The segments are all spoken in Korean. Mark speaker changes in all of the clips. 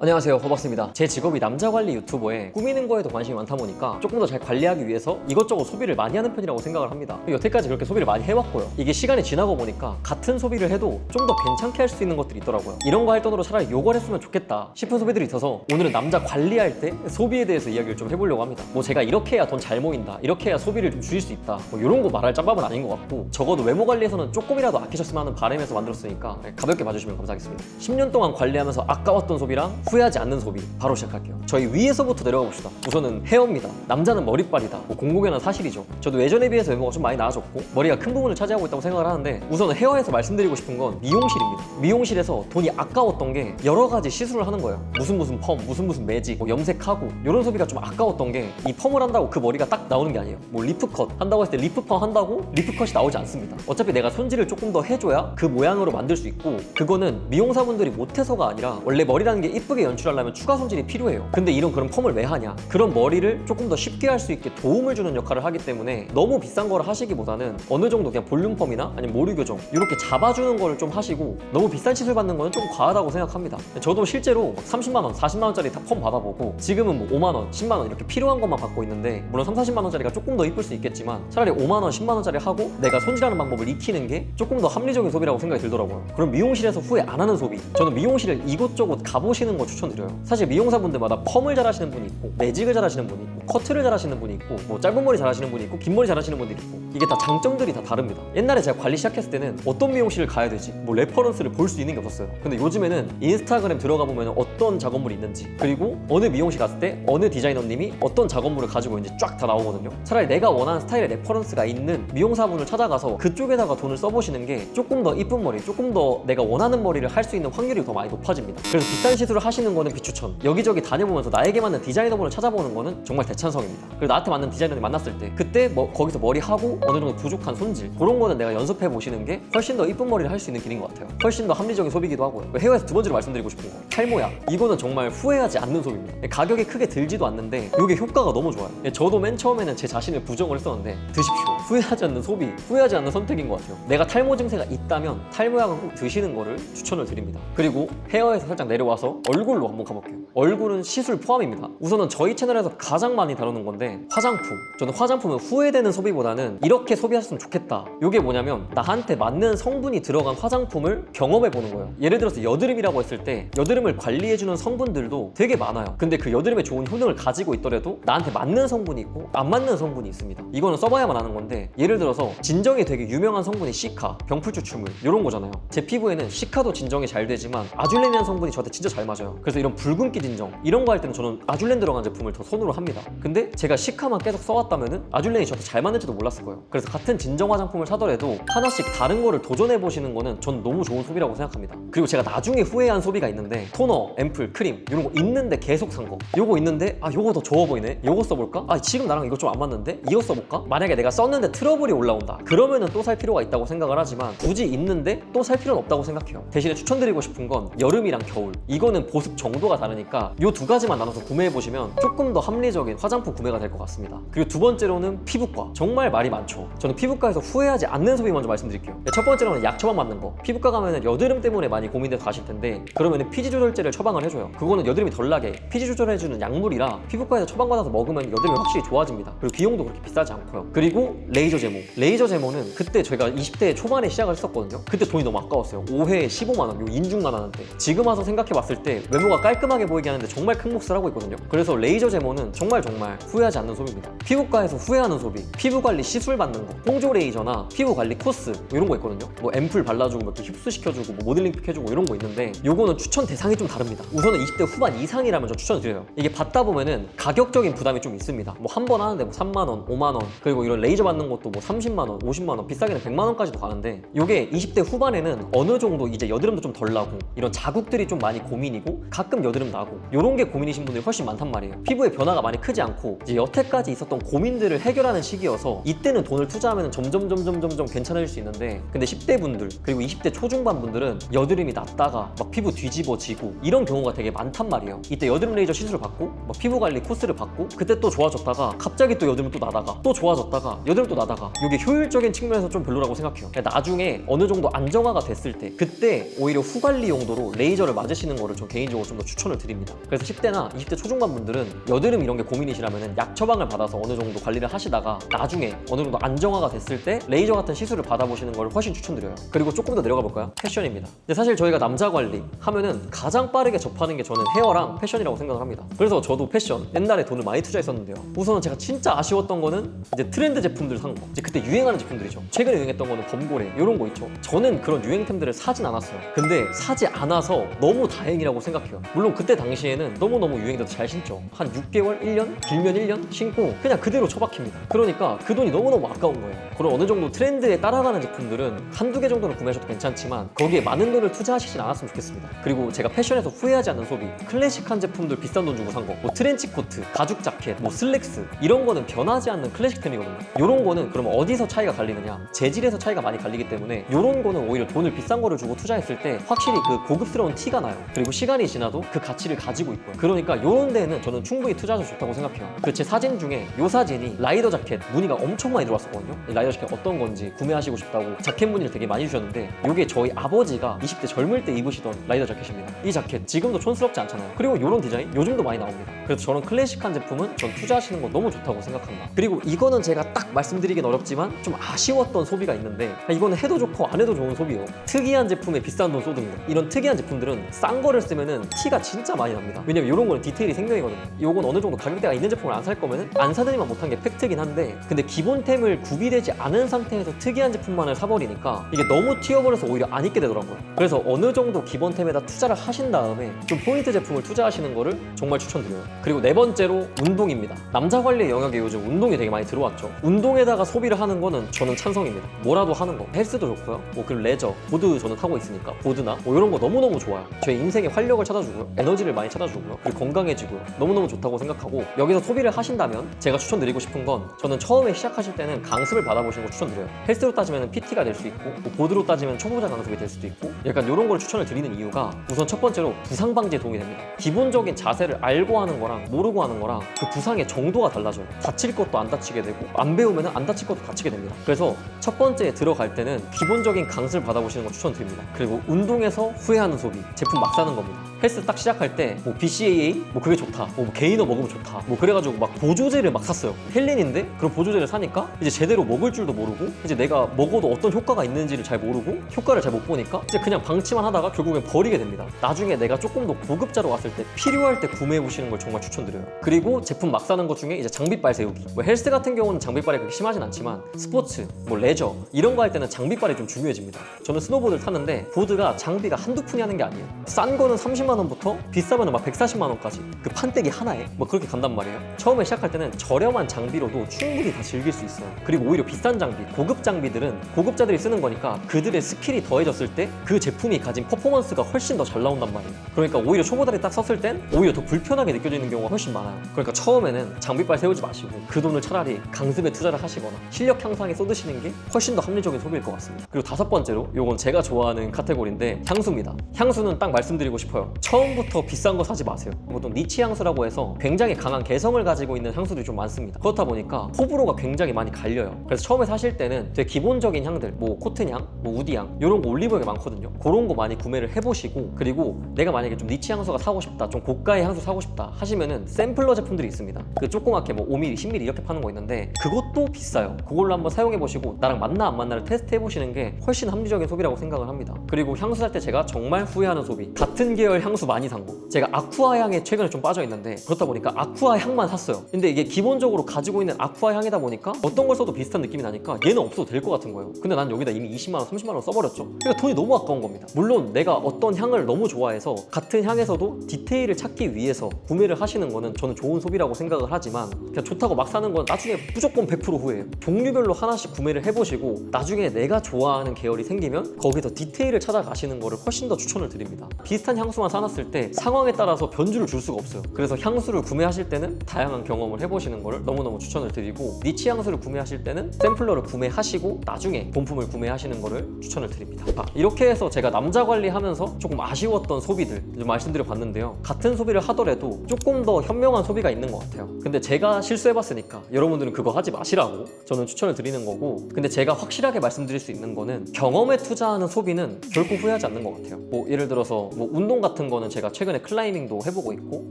Speaker 1: 안녕하세요. 호박스입니다. 제 직업이 남자 관리 유튜버에 꾸미는 거에도 관심이 많다 보니까 조금 더 잘 관리하기 위해서 이것저것 소비를 많이 하는 편이라고 생각을 합니다. 여태까지 그렇게 소비를 많이 해왔고요. 이게 시간이 지나고 보니까 같은 소비를 해도 좀 더 괜찮게 할 수 있는 것들이 있더라고요. 이런 거 할 돈으로 차라리 요걸 했으면 좋겠다 싶은 소비들이 있어서 오늘은 남자 관리할 때 소비에 대해서 이야기를 좀 해보려고 합니다. 뭐 제가 이렇게 해야 돈 잘 모인다 이렇게 해야 소비를 좀 줄일 수 있다 뭐 이런 거 말할 짬밥은 아닌 것 같고 적어도 외모 관리에서는 조금이라도 아끼셨으면 하는 바람에서 만들었으니까 네, 가볍게 봐주시면 감사하겠습니다. 10년 동안 관리하면서 아까웠던 소비랑 후회하지 않는 소비 바로 시작할게요. 저희 위에서부터 내려가 봅시다. 우선은 헤어입니다. 남자는 머리빨이다. 뭐 공공연한 사실이죠. 저도 예전에 비해서 외모가 좀 많이 나아졌고 머리가 큰 부분을 차지하고 있다고 생각을 하는데 우선은 헤어에서 말씀드리고 싶은 건 미용실입니다. 미용실에서 돈이 아까웠던 게 여러 가지 시술을 하는 거예요. 무슨 무슨 펌 무슨 무슨 매직 뭐 염색하고 이런 소비가 좀 아까웠던 게 이 펌을 한다고 그 머리가 딱 나오는 게 아니에요. 뭐 리프컷 한다고 했을 때 리프펌 한다고 리프컷이 나오지 않습니다. 어차피 내가 손질을 조금 더 해줘야 그 모양으로 만들 수 있고 그거는 미용사분들이 못해서가 아니라 원래 머리라는 게 이쁘게 연출하려면 추가 손질이 필요해요 근데 이런 그런 펌을 왜 하냐 그런 머리를 조금 더 쉽게 할 수 있게 도움을 주는 역할을 하기 때문에 너무 비싼 거를 하시기보다는 어느 정도 그냥 볼륨 펌이나 아니면 모류 교정 이렇게 잡아주는 거를 좀 하시고 너무 비싼 시술 받는 거는 좀 과하다고 생각합니다 저도 실제로 막 30만 원, 40만 원짜리 다 펌 받아보고 지금은 뭐 5만 원, 10만 원 이렇게 필요한 것만 받고 있는데 물론 3, 40만 원짜리가 조금 더 이쁠 수 있겠지만 차라리 5만 원, 10만 원짜리 하고 내가 손질하는 방법을 익히는 게 조금 더 합리적인 소비라고 생각이 들더라고요. 그럼 미용실에서 후회 안 하는 소비. 저는 미용실을 이곳저곳 가보시는 거 추천드려요. 사실 미용사분들마다 펌을 잘하시는 분이 있고 매직을 잘하시는 분이 있고 커트를 잘하시는 분이 있고 뭐 짧은 머리 잘하시는 분이 있고 긴 머리 잘하시는 분들이 있고 이게 다 장점들이 다 다릅니다. 옛날에 제가 관리 시작했을 때는 어떤 미용실을 가야 되지? 뭐 레퍼런스를 볼 수 있는 게 없었어요. 근데 요즘에는 인스타그램 들어가 보면 어떤 작업물이 있는지 그리고 어느 미용실 갔을 때 어느 디자이너님이 어떤 작업물을 가지고 있는지 쫙 다 나오거든요. 차라리 내가 원하는 스타일의 레퍼런스가 있는 미용사분을 찾아가서 그쪽에다가 돈을 써보시는 게 조금 더 이쁜 머리, 조금 더 내가 원하는 머리를 할 수 있는 확률이 더 많이 높아집니다. 그래서 비싼 시술을 하시 는 거는 비추천. 여기저기 다녀보면서 나에게 맞는 디자이너분을 찾아보는 거는 정말 대찬성입니다. 그리고 나한테 맞는 디자이너를 만났을 때 그때 뭐 거기서 머리 하고 어느 정도 부족한 손질 그런 거는 내가 연습해 보시는 게 훨씬 더 이쁜 머리를 할 수 있는 길인 것 같아요. 훨씬 더 합리적인 소비기도 하고요. 헤어에서 두 번째로 말씀드리고 싶은 거 탈모약. 이거는 정말 후회하지 않는 소비입니다. 가격이 크게 들지도 않는데 이게 효과가 너무 좋아요. 저도 맨 처음에는 제 자신을 부정을 했었는데 드십시오. 후회하지 않는 소비, 후회하지 않는 선택인 것 같아요. 내가 탈모 증세가 있다면 탈모약을 꼭 드시는 거를 추천을 드립니다. 그리고 헤어에서 살짝 내려와서 얼굴로 한번 가볼게요. 얼굴은 시술 포함입니다. 우선은 저희 채널에서 가장 많이 다루는 건데 화장품. 저는 화장품은 후회되는 소비보다는 이렇게 소비하셨으면 좋겠다. 이게 뭐냐면 나한테 맞는 성분이 들어간 화장품을 경험해 보는 거예요. 예를 들어서 여드름이라고 했을 때 여드름을 관리해주는 성분들도 되게 많아요. 근데 그 여드름에 좋은 효능을 가지고 있더라도 나한테 맞는 성분이 있고 안 맞는 성분이 있습니다. 이거는 써봐야만 아는 건데 예를 들어서 진정에 되게 유명한 성분이 시카, 병풀 추출물 이런 거잖아요. 제 피부에는 시카도 진정이 잘 되지만 아줄렌이라는 성분이 저한테 진짜 잘 맞아요. 그래서 이런 붉은기 진정 이런 거 할 때는 저는 아줄렌 들어간 제품을 더 선호를 합니다. 근데 제가 시카만 계속 써왔다면은 아줄렌이 저한테 잘 맞는지도 몰랐을 거예요. 그래서 같은 진정 화장품을 사더라도 하나씩 다른 거를 도전해 보시는 거는 전 너무 좋은 소비라고 생각합니다. 그리고 제가 나중에 후회한 소비가 있는데 토너, 앰플, 크림 이런 거 있는데 계속 산 거. 요거 있는데 아 요거 더 좋아 보이네. 요거 써볼까? 아 지금 나랑 이거 좀 안 맞는데 이거 써볼까? 만약에 내가 썼는데 트러블이 올라온다. 그러면은 또 살 필요가 있다고 생각을 하지만 굳이 있는데 또 살 필요는 없다고 생각해요. 대신에 추천드리고 싶은 건 여름이랑 겨울. 이거는 보습 정도가 다르니까 요두 가지만 나눠서 구매해 보시면 조금 더 합리적인 화장품 구매가 될 것 같습니다. 그리고 두 번째로는 피부과. 정말 말이 많죠. 저는 피부과에서 후회하지 않는 소비 먼저 말씀드릴게요. 첫 번째로는 약 처방 맞는 거. 피부과 가면은 여드름 때문에 많이 고민돼서 가실 텐데 그러면은 피지 조절제를 처방을 해줘요. 그거는 여드름이 덜 나게 피지 조절해주는 약물이라 피부과에서 처방받아서 먹으면 여드름이 확실히 좋아집니다. 그리고 비용도 그렇게 비싸지 않고요. 그리고 레이저 제모. 레이저 제모는 그때 제가 20대 초반에 시작을 했었거든요. 그때 돈이 너무 아까웠어요. 5회에 15만 원, 요 인중만 하는데 지금 와서 생각해봤을 때 외모가 깔끔하게 보이게 하는데 정말 큰 몫을 하고 있거든요. 그래서 레이저 제모는 정말 정말 후회하지 않는 소비입니다. 피부과에서 후회하는 소비, 피부 관리 시술 받는 거, 홍조 레이저나 피부 관리 코스 뭐 이런 거 있거든요. 뭐 앰플 발라주고 뭐 흡수시켜주고 뭐 모델링 픽 해주고 이런 거 있는데 요거는 추천 대상이 좀 다릅니다. 우선은 20대 후반 이상이라면 저 추천드려요. 이게 받다 보면은 가격적인 부담이 좀 있습니다. 뭐 한 번 하는데 뭐 3만 원, 5만 원 그리고 이런 레이저 받는 것도 뭐 30만 원, 50만 원 비싸게는 100만 원까지도 가는데 요게 20대 후반에는 어느 정도 이제 여드름도 좀 덜 나고 이런 자국들이 좀 많이 고민이고 가끔 여드름 나고 요런 게 고민이신 분들이 훨씬 많단 말이에요. 피부의 변화가 많이 크지 않고 이제 여태까지 있었던 고민들을 해결하는 시기여서 이때는 돈을 투자하면 점점 점점 점점 괜찮아질 수 있는데 근데 10대 분들 그리고 20대 초중반 분들은 여드름이 났다가 막 피부 뒤집어지고 이런 경우가 되게 많단 말이에요. 이때 여드름 레이저 시술을 받고 막 피부 관리 코스를 받고 그때 또 좋아졌다가 갑자기 또 여드름 또 나다가 또 좋아졌다가 여드름 또 나다가 이게 효율적인 측면에서 좀 별로라고 생각해요. 그러니까 나중에 어느 정도 안정화가 됐을 때 그때 오히려 후관리 용도로 레이저를 맞으시는 거를 좀 개인적으로 좀 더 추천을 드립니다. 그래서 10대나 20대 초중반 분들은 여드름 이런 게 고민이시라면 약 처방을 받아서 어느 정도 관리를 하시다가 나중에 어느 정도 안정화가 됐을 때 레이저 같은 시술을 받아보시는 걸 훨씬 추천드려요. 그리고 조금 더 내려가 볼까요? 패션입니다. 근데 사실 저희가 남자 관리 하면은 가장 빠르게 접하는 게 저는 헤어랑 패션이라고 생각을 합니다. 그래서 저도 패션 옛날에 돈을 많이 투자했었는데요. 우선은 제가 진짜 아쉬웠던 거는 이제 트렌드 제품들 산 거. 이제 그때 유행하는 제품들이죠. 최근에 유행했던 거는 범고래 이런 거 있죠. 저는 그런 유행템들을 사진 않았어요. 근데 사지 않아서 너무 다행이라고 생각해요. 물론 그때 당시에는 너무너무 유행돼서 잘 신죠. 한 6개월, 1년, 길면 1년 신고 그냥 그대로 처박힙니다. 그러니까 그 돈이 너무너무 아까운 거예요. 그런 어느 정도 트렌드에 따라가는 제품들은 한두 개 정도는 구매하셔도 괜찮지만 거기에 많은 돈을 투자하시진 않았으면 좋겠습니다. 그리고 제가 패션에서 후회하지 않는 소비, 클래식한 제품들 비싼 돈 주고 산 거, 뭐 트렌치 코트, 가죽 자켓, 뭐 슬랙스 이런 거는 변하지 않는 클래식템이거든요. 이런 거는 그럼 어디서 차이가 갈리느냐? 재질에서 차이가 많이 갈리기 때문에 이런 거는 오히려 돈을 비싼 거를 주고 투자했을 때 확실히 그 고급스러운 티가 나요. 그리고 시간이 지나도 그 가치를 가지고 있고요. 그러니까 이런 데는 저는 충분히 투자해도 좋다고 생각해요. 그 제 사진 중에 이 사진이 라이더 자켓 문의가 엄청 많이 들어왔었거든요. 이 라이더 자켓 어떤 건지 구매하시고 싶다고 자켓 문의를 되게 많이 주셨는데 이게 저희 아버지가 20대 젊을 때 입으시던 라이더 자켓입니다. 이 자켓 지금도 촌스럽지 않잖아요. 그리고 이런 디자인 요즘도 많이 나옵니다. 그래서 저는 클래식한 제품은 전 투자하시는 거 너무 좋다고 생각합니다. 그리고 이거는 제가 딱 말씀 드리긴 어렵지만 좀 아쉬웠던 소비가 있는데 이거는 해도 좋고 안 해도 좋은 소비예요. 특이한 제품에 비싼 돈 쏟은 거. 이런 특이한 제품들은 싼 거를 쓰면은 티가 진짜 많이 납니다. 왜냐면 이런 거는 디테일이 생명이거든요. 이건 어느 정도 가격대가 있는 제품을 안 살 거면은 안 사드리만 못한 게 팩트긴 한데 근데 기본템을 구비되지 않은 상태에서 특이한 제품만을 사버리니까 이게 너무 튀어버려서 오히려 안 입게 되더라고요. 그래서 어느 정도 기본템에다 투자를 하신 다음에 좀 포인트 제품을 투자하시는 거를 정말 추천드려요. 그리고 네 번째로 운동입니다. 남자 관리 영역에 요즘 운동이 되게 많이 들어왔죠. 운동에 다가 소비를 하는 거는 저는 찬성입니다. 뭐라도 하는 거. 헬스도 좋고요. 뭐 그리고 레저, 보드 저는 타고 있으니까 보드나 뭐 이런 거 너무너무 좋아요. 제 인생의 활력을 찾아주고요. 에너지를 많이 찾아주고요. 그리고 건강해지고요. 너무너무 좋다고 생각하고 여기서 소비를 하신다면 제가 추천드리고 싶은 건 저는 처음에 시작하실 때는 강습을 받아보시는 거 추천드려요. 헬스로 따지면 PT가 될 수 있고 뭐 보드로 따지면 초보자 강습이 될 수도 있고 약간 이런 걸 추천을 드리는 이유가 우선 첫 번째로 부상 방지에 도움이 됩니다. 기본적인 자세를 알고 하는 거랑 모르고 하는 거랑 그 부상의 정도가 달라져요. 다칠 것도 안 다치게 되고 안 배우면 안 다칠 것도 다치게 됩니다. 그래서 첫 번째 들어갈 때는 기본적인 강습을 받아보시는 거 추천드립니다. 그리고 운동에서 후회하는 소비, 제품 막 사는 겁니다. 헬스 딱 시작할 때 뭐 BCAA 뭐 그게 좋다, 뭐 게이너 먹으면 좋다, 뭐 그래가지고 막 보조제를 막 샀어요. 헬린인데 그런 보조제를 사니까 이제 제대로 먹을 줄도 모르고 이제 내가 먹어도 어떤 효과가 있는지를 잘 모르고 효과를 잘 못 보니까 이제 그냥 방치만 하다가 결국엔 버리게 됩니다. 나중에 내가 조금 더 고급자로 왔을 때 필요할 때 구매해 보시는 걸 정말 추천드려요. 그리고 제품 막 사는 것 중에 이제 장비빨 세우기. 뭐 헬스 같은 경우는 장비빨이 그렇게 심 하진 않지만 스포츠, 뭐 레저 이런 거 할 때는 장비빨이 좀 중요해집니다. 저는 스노보드를 탔는데 보드가 장비가 한두 푼이 하는 게 아니에요. 싼 거는 30만 원부터 비싸면 막 140만 원까지 그 판때기 하나에 뭐 그렇게 간단 말이에요. 처음에 시작할 때는 저렴한 장비로도 충분히 다 즐길 수 있어요. 그리고 오히려 비싼 장비, 고급 장비들은 고급자들이 쓰는 거니까 그들의 스킬이 더해졌을 때 그 제품이 가진 퍼포먼스가 훨씬 더 잘 나온단 말이에요. 그러니까 오히려 초보자들이 딱 썼을 땐 오히려 더 불편하게 느껴지는 경우가 훨씬 많아요. 그러니까 처음에는 장비빨 세우지 마시고 그 돈을 차라리 강습에 투자를 하시 거나 실력 향상에 쏟으시는 게 훨씬 더 합리적인 소비일 것 같습니다. 그리고 다섯 번째로 요건 제가 좋아하는 카테고리인데 향수입니다. 향수는 딱 말씀드리고 싶어요. 처음부터 비싼 거 사지 마세요. 보통 니치 향수라고 해서 굉장히 강한 개성을 가지고 있는 향수들이 좀 많습니다. 그렇다 보니까 호불호가 굉장히 많이 갈려요. 그래서 처음에 사실 때는 되게 기본적인 향들, 뭐 코튼향, 뭐 우디향 이런 거 올리브영에 많거든요. 그런 거 많이 구매를 해보시고 그리고 내가 만약에 좀 니치 향수가 사고 싶다, 좀 고가의 향수 사고 싶다 하시면은 샘플러 제품들이 있습니다. 그 조그맣게 뭐 5mm, 10mm 이렇게 파는 거 있는데 그것도 비 싸요. 그걸로 한번 사용해 보시고 나랑 맞나 안 맞나를 테스트 해 보시는 게 훨씬 합리적인 소비라고 생각을 합니다. 그리고 향수 살 때 제가 정말 후회하는 소비 같은 계열 향수 많이 산 거. 제가 아쿠아 향에 최근에 좀 빠져 있는데 그렇다 보니까 아쿠아 향만 샀어요. 근데 이게 기본적으로 가지고 있는 아쿠아 향이다 보니까 어떤 걸 써도 비슷한 느낌이 나니까 얘는 없어도 될 것 같은 거예요. 근데 난 여기다 이미 20만 원, 30만 원 써버렸죠. 그러니까 돈이 너무 아까운 겁니다. 물론 내가 어떤 향을 너무 좋아해서 같은 향에서도 디테일을 찾기 위해서 구매를 하시는 거는 저는 좋은 소비라고 생각을 하지만 그냥 좋다고 막 사는 건 나중에 무조건 100% 후회 해요. 종류별로 하나씩 구매를 해보시고 나중에 내가 좋아하는 계열이 생기면 거기서 디테일을 찾아가시는 거를 훨씬 더 추천을 드립니다. 비슷한 향수만 사놨을 때 상황에 따라서 변주를 줄 수가 없어요. 그래서 향수를 구매하실 때는 다양한 경험을 해보시는 거를 너무너무 추천을 드리고 니치 향수를 구매하실 때는 샘플러를 구매하시고 나중에 본품을 구매하시는 거를 추천을 드립니다. 아, 이렇게 해서 제가 남자 관리하면서 조금 아쉬웠던 소비들 좀 말씀드려 봤는데요. 같은 소비를 하더라도 조금 더 현명한 소비가 있는 것 같아요. 근데 제가 실수해봤으니까 여러분들은 그거 하지 마시라고 해보시라고 저는 추천을 드리는 거고 근데 제가 확실하게 말씀드릴 수 있는 거는 경험에 투자하는 소비는 결코 후회하지 않는 것 같아요. 뭐 예를 들어서 뭐 운동 같은 거는 제가 최근에 클라이밍도 해보고 있고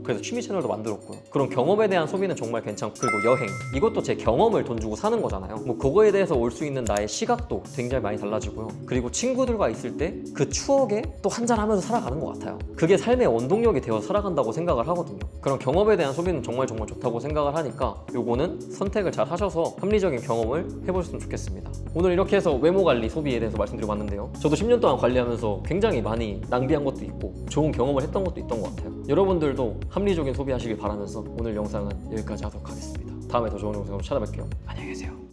Speaker 1: 그래서 취미 채널도 만들었고요. 그런 경험에 대한 소비는 정말 괜찮고 그리고 여행 이것도 제 경험을 돈 주고 사는 거잖아요. 뭐 그거에 대해서 올 수 있는 나의 시각도 굉장히 많이 달라지고요. 그리고 친구들과 있을 때 그 추억에 또 한잔하면서 살아가는 것 같아요. 그게 삶의 원동력이 되어 살아간다고 생각을 하거든요. 그런 경험에 대한 소비는 정말 정말 좋다고 생각을 하니까 요거는 선택을 잘 하셔서 합 리적인 경험을 해보셨으면 좋겠습니다. 오늘 이렇게 해서 외모 관리 소비에 대해서 말씀드려 봤는데요. 저도 10년 동안 관리하면서 굉장히 많이 낭비한 것도 있고 좋은 경험을 했던 것도 있던 것 같아요. 여러분들도 합리적인 소비하시길 바라면서 오늘 영상은 여기까지 하도록 하겠습니다. 다음에 더 좋은 영상으로 찾아뵐게요. 안녕히 계세요